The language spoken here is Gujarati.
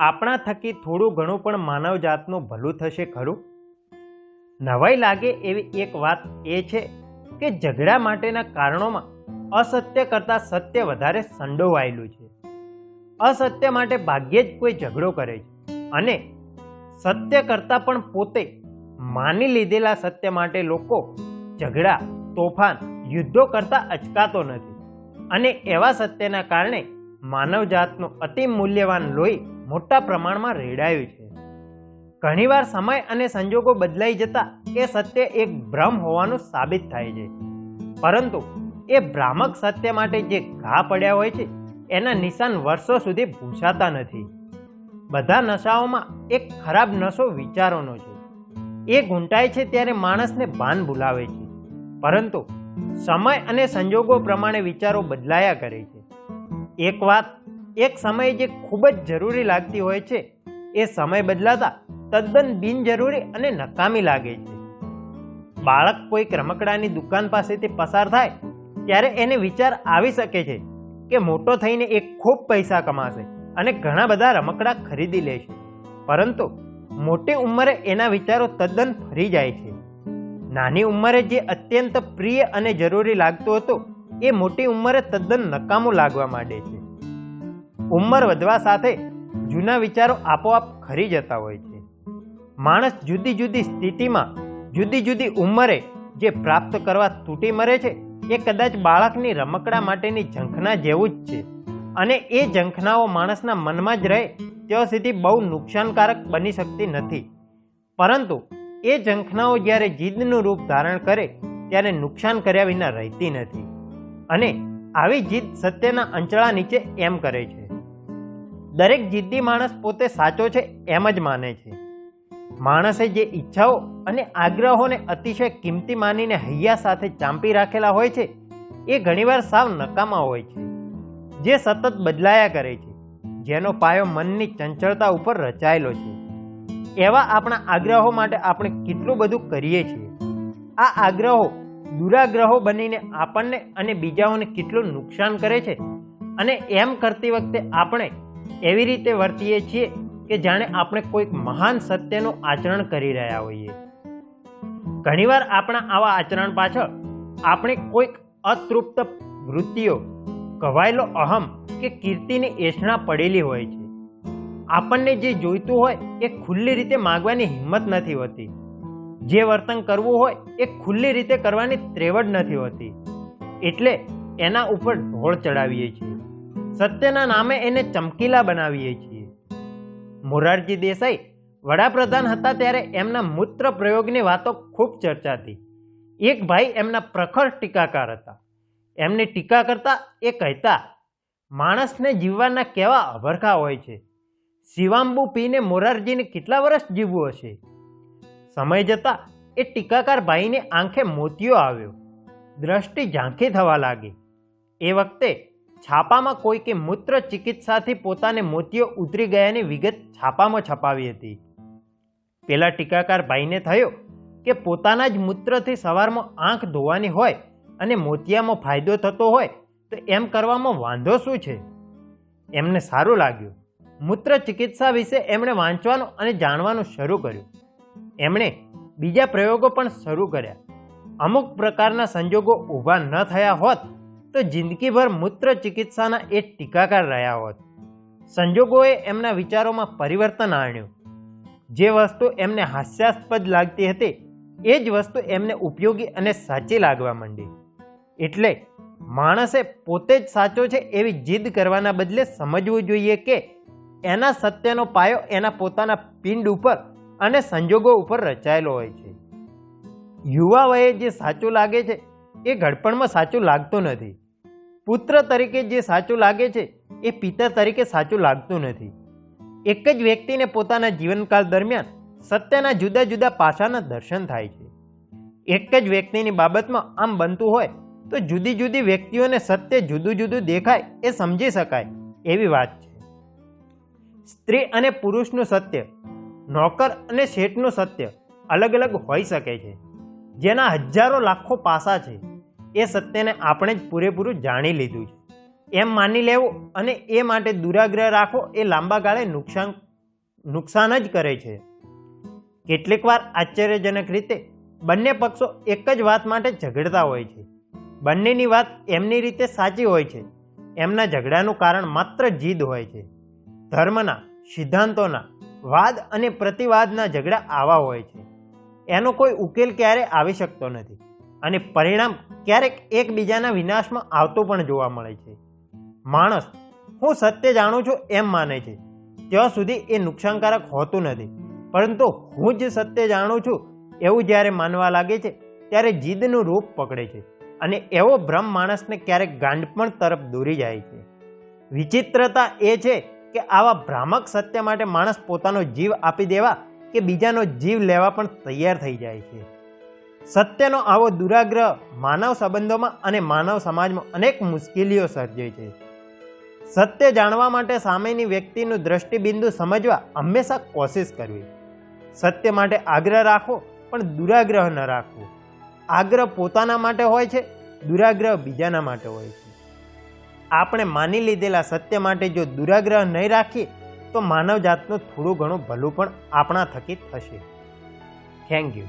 આપણા થકી થોડું ઘણું પણ માનવજાતનું ભલું થશે ખરું? નવાઈ લાગે એવી એક વાત એ છે કે ઝઘડા માટેના કારણોમાં અસત્ય કરતાં સત્ય વધારે સંડોવાયેલું છે. અસત્ય માટે ભાગ્યે જ કોઈ ઝઘડો કરે છે અને સત્ય કરતાં પણ પોતે માની લીધેલા સત્ય માટે લોકો ઝઘડા, તોફાન, યુદ્ધો કરતાં અચકાતો નથી અને એવા સત્યના કારણે માનવજાતનું અતિ મૂલ્યવાન લોહી મોટા પ્રમાણમાં રેડાયું છે. ઘણીવાર સમય અને સંજોગો બદલાઈ જતા એ સત્ય એક ભ્રમ હોવાનું સાબિત થાય છે. પરંતુ એ ભ્રામક સત્ય માટે જે ઘા પડ્યા હોય છે, એના નિશાન વર્ષો સુધી ભૂંસાતા નથી. બધા નશાઓમાં એક ખરાબ નશો વિચારોનો છે. એ ઘૂંટાય છે ત્યારે માણસને ભાન ભૂલાવે છે. પરંતુ સમય અને સંજોગો પ્રમાણે વિચારો બદલાયા કરે છે. એક વાત એક સમય જે ખૂબ જ જરૂરી લાગતી હોય છે, એ સમય બદલાતા તદ્દન બિનજરૂરી અને નકામી લાગે છે. બાળક કોઈક રમકડાની દુકાન પાસેથી પસાર થાય, ત્યારે એને વિચાર આવી શકે છે કે મોટો થઈને એ ખૂબ પૈસા કમાશે અને ઘણા બધા રમકડા ખરીદી લેશે પરંતુ મોટી ઉંમરે એના વિચારો તદ્દન ફરી જાય છે. નાની ઉંમરે જે અત્યંત પ્રિય અને જરૂરી લાગતું હતું, એ મોટી ઉંમરે તદ્દન નકામું લાગવા માંડે છે. ઉંમર વધવા સાથે જૂના વિચારો આપોઆપ ખરી જતા હોય છે. માણસ જુદી જુદી સ્થિતિમાં, જુદી જુદી ઉંમરે જે પ્રાપ્ત કરવા તૂટી મરે છે, એ કદાચ બાળકની રમકડા માટેની ઝંખના જેવું જ છે. અને એ ઝંખનાઓ માણસના મનમાં જ રહે, ત્યાં સુધી બહુ નુકસાનકારક બની શકતી નથી. પરંતુ એ ઝંખનાઓ જ્યારે જીદનું રૂપ ધારણ કરે, ત્યારે નુકસાન કર્યા વિના રહેતી નથી. અને આવી જીદ સત્યના અંચળા નીચે એમ કરે છે. દરેક જિદ્દી માણસ પોતે સાચો છે એમ જ માને છે. માણસે જે ઈચ્છાઓ અને આગ્રહોને અતિશય કિંમતી માનીને હૈયા સાથે ચાંપી રાખેલા હોય છે, એ ઘણીવાર સાવ નકામા હોય છે. જે સતત બદલાયા કરે છે, જેનો પાયો મનની ચંચળતા ઉપર રચાયેલો છે. એવા આપણા આગ્રહો માટે આપણે કેટલું બધું કરીએ છીએ. આ આગ્રહો દુરાગ્રહો બનીને આપણને અને બીજાઓને કેટલું નુકસાન કરે છે અને એમ કરતી વખતે આપણે એવી રીતે વર્તીએ છીએ કે જાણે આપણે કોઈક મહાન સત્યનું આચરણ કરી રહ્યા હોઈએ. ઘણીવાર આપણા આવા આચરણ પાછળ આપણે કોઈક અતૃપ્ત વૃત્તિઓ, કવાયેલો અહમ કે કીર્તિની એષણા પડેલી હોય છે. આપણને જે જોઈતું હોય એ ખુલ્લી રીતે માગવાની હિંમત નથી હોતી. જે વર્તન કરવું હોય એ ખુલ્લી રીતે કરવાની ત્રેવડ નથી હોતી. એટલે એના ઉપર ઢોળ ચડાવીએ છીએ. સત્યના નામે એને ચમકીલા બનાવીએ છીએ. મોરારજી દેસાઈ વડાપ્રધાન હતા ત્યારે એમના મૂત્ર પ્રયોગની વાતો ખૂબ ચર્ચાતી. એક ભાઈ એમના પ્રખર ટીકાકાર હતા. એમની ટીકા કરતા એ કહેતા, માણસને જીવવાના કેવા અભરખા હોય છે. શિવાંબુ પીને મોરારજીને કેટલા વર્ષ જીવવું હશે? સમય જતાં એ ટીકાકાર ભાઈને આંખે મોતિયો આવ્યો. દ્રષ્ટિ ઝાંખી થવા લાગી. એ વખતે છાપામાં કોઈકે મૂત્ર ચિકિત્સાથી પોતાને મોતિયો ઉતરી ગયાની વિગત છાપામાં છપાવી હતી. પેલા ટીકાકાર ભાઈને થયો કે પોતાના જ મૂત્રથી સવારમાં આંખ ધોવાની હોય અને મોતિયામાં ફાયદો થતો હોય તો એમ કરવામાં વાંધો શું છે? એમને સારું લાગ્યું. મૂત્ર ચિકિત્સા વિશે એમણે વાંચવાનું અને જાણવાનું શરૂ કર્યું. એમણે બીજા પ્રયોગો પણ શરૂ કર્યા. અમુક પ્રકારના સંજોગો ઊભા ન થયા હોત તો જિંદગીભર મૂત્ર ચિકિત્સાના એ ટીકાકાર રહ્યા હોત. સંજોગોએ એમના વિચારોમાં પરિવર્તન આણ્યું. જે વસ્તુ એમને હાસ્યાસ્પદ લાગતી હતી, એ જ વસ્તુ એમને ઉપયોગી અને સાચી લાગવા માંડી. એટલે માણસે પોતે જ સાચો છે એવી જીદ કરવાના બદલે સમજવું જોઈએ કે એના સત્યનો પાયો એના પોતાના પિંડ ઉપર અને સંજોગો ઉપર રચાયેલો હોય છે. યુવા વયે જે સાચું લાગે છે, એ ઘડપણમાં સાચું લાગતું નથી. પુત્ર તરીકે જે સાચું લાગે છે, એ પિતા તરીકે સાચું લાગતું નથી. એક જ વ્યક્તિને પોતાના જીવનકાળ દરમિયાન સત્યના જુદા જુદા પાસાના દર્શન થાય છે. એક જ વ્યક્તિની બાબતમાં આમ બનતું હોય, તો જુદી જુદી વ્યક્તિઓને સત્ય જુદું જુદું દેખાય એ સમજી શકાય એવી વાત છે. સ્ત્રી અને પુરુષનું સત્ય, નોકર અને શેઠનું સત્ય અલગ અલગ હોઈ શકે છે. જેના હજારો લાખો પાસા છે. એ સત્યને આપણે જ પૂરેપૂરું જાણી લીધું છે. એમ માની લેવું અને એ માટે દુરાગ્રહ રાખવો એ લાંબા ગાળે નુકસાન નુકસાન જ કરે છે. કેટલીક વાર આશ્ચર્યજનક રીતે બંને પક્ષો એક જ વાત માટે ઝઘડતા હોય છે. બંનેની વાત એમની રીતે સાચી હોય છે. એમના ઝઘડાનું કારણ માત્ર જીદ હોય છે. ધર્મના, સિદ્ધાંતોના, વાદ અને પ્રતિવાદના ઝઘડા આવા હોય છે. એનો કોઈ ઉકેલ ક્યારે આવી શકતો નથી. અને પરિણામ ક્યારેક એકબીજાના વિનાશમાં આવતું પણ જોવા મળે છે. માણસ, હું સત્ય જાણું છું એમ માને છે. ત્યાં સુધી એ નુકસાનકારક હોતું નથી. પરંતુ હું જ સત્ય જાણું છું એવું જ્યારે માનવા લાગે છે, ત્યારે જીદનું રૂપ પકડે છે અને એવો ભ્રમ માણસને ક્યારેક ગાંડપણ તરફ દોરી જાય છે. વિચિત્રતા એ છે કે આવા ભ્રામક સત્ય માટે માણસ પોતાનો જીવ આપી દેવા કે બીજાનો જીવ લેવા પણ તૈયાર થઈ જાય છે. સત્યનો આવો દુરાગ્રહ માનવ સંબંધોમાં અને માનવ સમાજમાં અનેક મુશ્કેલીઓ સર્જે છે. સત્ય જાણવા માટે સામેની વ્યક્તિનું દ્રષ્ટિબિંદુ સમજવા હંમેશા કોશિશ કરવી. સત્ય માટે આગ્રહ રાખો પણ દુરાગ્રહ ન રાખવો. આગ્રહ પોતાના માટે હોય છે, દુરાગ્રહ બીજાના માટે હોય છે. આપણે માની લીધેલા સત્ય માટે જો દુરાગ્રહ નહીં રાખીએ, તો માનવ જાતનું થોડું ઘણું ભલું પણ આપણા થકી થશે. Thank you.